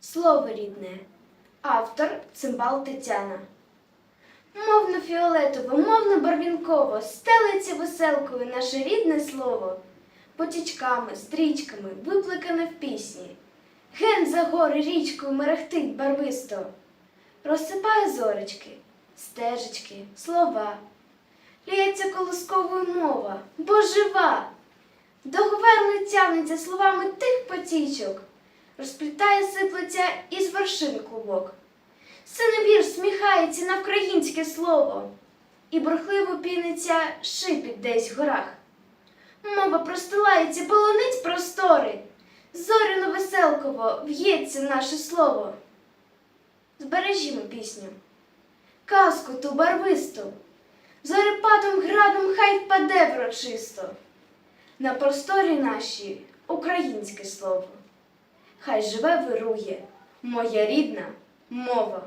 Слово рідне. Автор Цимбал Тетяна. Мовно фіолетово, мовно барвінково, стелиться веселкою наше рідне слово. Потічками, стрічками, виплекане в пісні. Ген за гори річкою мерехтить барвисто. Розсипає зоречки, стежечки, слова. Ліється колосковою мова, бо жива. Договерно тягнеться словами тих потічок, розплітає сиплеться із вершин клубок. Синевір сміхається на вкраїнське слово, і бурхливо піниться шипіт десь в горах. Мова простилається, полонить простори, зоряно веселково в'ється наше слово. Збережімо пісню, казку ту барвисту, зорепадом градом хай впаде врочисто. На просторі нашій українське слово. Хай живе вирує моя рідна мова.